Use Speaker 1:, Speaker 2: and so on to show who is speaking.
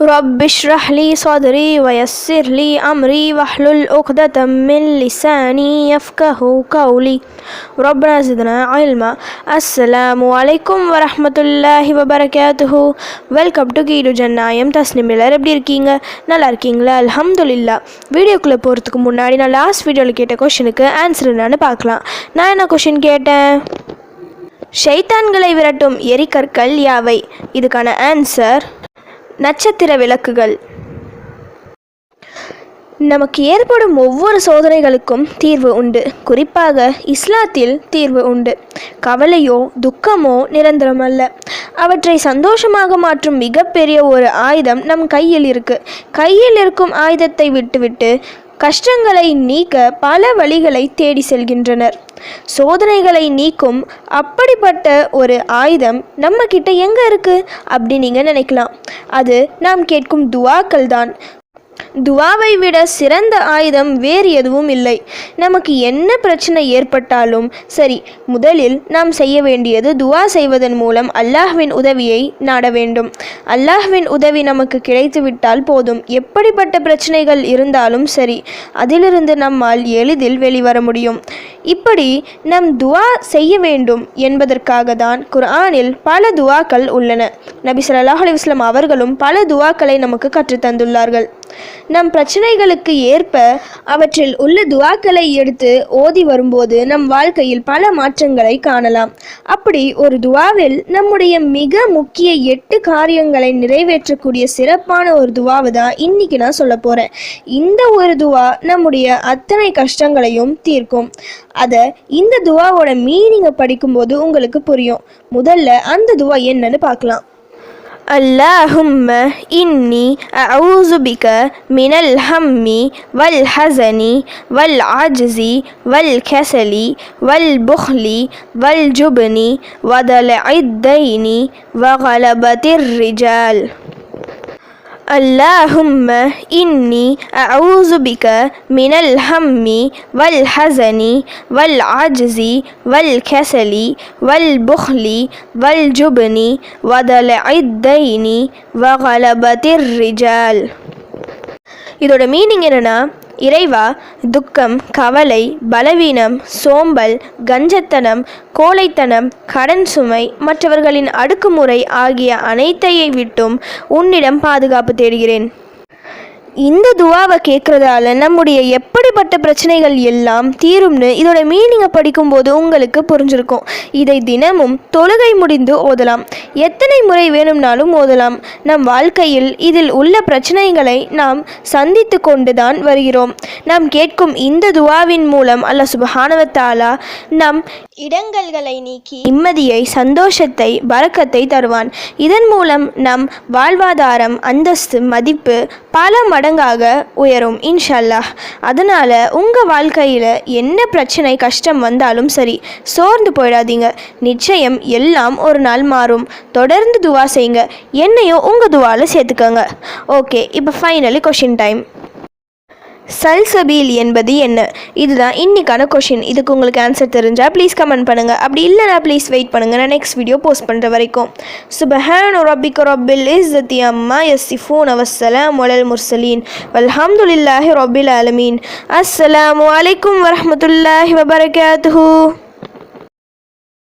Speaker 1: رب اشرح لي صدري ويسر لي أمري واحلل عقدة من لساني يفقه قولي ربنا زدنا علما السلام عليكم ورحمة الله وبركاته welcome to கீடு ஜன்னாயம் தஸ்னிம் எல்லோரும் எப்படி இருக்கீங்க நல்லா இருக்கீங்களா அலமதுல்லா வீடியோக்குள்ளே போகிறதுக்கு முன்னாடி நான் லாஸ்ட் வீடியோவில் கேட்ட கொஷனுக்கு ஆன்சர் என்னன்னு பார்க்கலாம் நான் என்ன கொஷின் கேட்டேன் ஷைத்தான்களை விரட்டும் எரிக்கற்கள் யாவை இதுக்கான ஆன்சர் நட்சத்திர விளக்குகள் நமக்கு ஏற்படும் ஒவ்வொரு சோதனைகளுக்கும் தீர்வு உண்டு குறிப்பாக இஸ்லாத்தில் தீர்வு உண்டு கவலையோ துக்கமோ நிரந்தரமல்ல அவற்றை சந்தோஷமாக மாற்றும் மிகப்பெரிய ஒரு ஆயுதம் நம் கையில் இருக்கு கையில் இருக்கும் ஆயுதத்தை விட்டுவிட்டு கஷ்டங்களை நீக்க பல வழிகளை தேடி செல்கின்றனர் சோதனைகளை நீக்கும் அப்படிப்பட்ட ஒரு ஆயுதம் நம்ம கிட்ட எங்க இருக்கு அப்படின்னு நீங்க நினைக்கலாம் அது நாம் கேட்கும் துவாக்கள் தான் துவாவை விட சிறந்த ஆயுதம் வேறு எதுவும் இல்லை நமக்கு என்ன பிரச்சனை ஏற்பட்டாலும் சரி முதலில் நாம் செய்ய வேண்டியது துவா செய்வதன் மூலம் அல்லாஹ்வின் உதவியை நாட வேண்டும் அல்லாஹ்வின் உதவி நமக்கு கிடைத்துவிட்டால் போதும் எப்படிப்பட்ட பிரச்சனைகள் இருந்தாலும் சரி அதிலிருந்து நம்மால் எளிதில் வெளிவர முடியும் இப்படி நம் துவா செய்ய வேண்டும் என்பதற்காக தான் குர்ஆனில் பல துவாக்கள் உள்ளன நபி சல்லாஹ் அலிஸ்லாம் அவர்களும் பல துவாக்களை நமக்கு கற்றுத்தந்துள்ளார்கள் நம் பிரச்சனைகளுக்கு ஏற்ப அவற்றில் உள்ள துவாக்களை எடுத்து ஓதி வரும்போது நம் வாழ்க்கையில் பல மாற்றங்களை காணலாம் அப்படி ஒரு துவாவில் நம்முடைய மிக முக்கிய எட்டு காரியங்களை நிறைவேற்றக்கூடிய சிறப்பான ஒரு துவாவை தான் இன்னைக்கு நான் சொல்ல போகிறேன் இந்த ஒரு துவா நம்முடைய அத்தனை கஷ்டங்களையும் தீர்க்கும் அதை இந்த துவாவோட மீனிங்கை படிக்கும்போது உங்களுக்கு புரியும் முதல்ல அந்த துவா என்னன்னு பார்க்கலாம் அல்லாஹும்ம இன்னி அவுசுபிக மினல் ஹம்மி வல் ஹசனி வல் ஆஜிசி வல் கெசலி வல் புஹ்லி வல் ஜுபனி வதல் ஐத்தைனி வகலபதிர் ரிஜால் اللهم إني أعوذ بك من الهم والحزن والعجز والكسل والبخل والجبن ودلع الدين وغلبة الرجال இதோட மீனிங் என்னென்னா இறைவா துக்கம் கவலை பலவீனம் சோம்பல் கஞ்சத்தனம் கோழைத்தனம் கடன் சுமை மற்றவர்களின் அடுக்குமுறை ஆகிய அனைத்தையை விட்டும் உன்னிடம் பாதுகாப்பு தேடுகிறேன் இந்த துவாவை கேட்குறதால நம்முடைய எப்படிப்பட்ட பிரச்சனைகள் எல்லாம் தீரும்னு இதோட மீனிங்கை படிக்கும்போது உங்களுக்கு புரிஞ்சிருக்கும் இதை தினமும் தொழுகை முடிந்து ஓதலாம் எத்தனை முறை வேணும்னாலும் ஓதலாம் நம் வாழ்க்கையில் இதில் உள்ள பிரச்சனைகளை நாம் சந்தித்து கொண்டு தான் வருகிறோம் நாம் கேட்கும் இந்த துவாவின் மூலம் அல்ல சுபஹானவத்தாலா நம் இடங்கள்களை நீக்கி நிம்மதியை சந்தோஷத்தை வரக்கத்தை தருவான் இதன் மூலம் நம் வாழ்வாதாரம் அந்தஸ்து மதிப்பு பல மடங்காக உயரும் இன்ஷல்லாஹ் அதனால் உங்கள் வாழ்க்கையில் என்ன பிரச்சனை கஷ்டம் வந்தாலும் சரி சோர்ந்து போயிடாதீங்க நிச்சயம் எல்லாம் ஒரு நாள் மாறும் தொடர்ந்து துவா செய்யுங்க என்னையும் உங்கள் துவாவில் சேர்த்துக்கோங்க ஓகே இப்போ ஃபைனலி கொஷின் டைம் சல்சபீல் என்பது என்ன இதுதான் இன்றைக்கான கொஷின் இதுக்கு உங்களுக்கு ஆன்சர் தெரிஞ்சால் ப்ளீஸ் கமெண்ட் பண்ணுங்கள் அப்படி இல்லைனா ப்ளீஸ் வெயிட் பண்ணுங்கள் நான் நெக்ஸ்ட் வீடியோ போஸ்ட் பண்ணுற வரைக்கும் சுபஹான் ரபிக ரபில் இஸ்ஸத்தி அம்மா யசிஃபூன் அவசலாம் ஒலல் முர்சலீன் வல்ஹம்துலில்லாஹி ரபில் அலமீன் அஸ்ஸலாமு அலைக்கும் வரமத்துல்லாஹி வபரகாத்து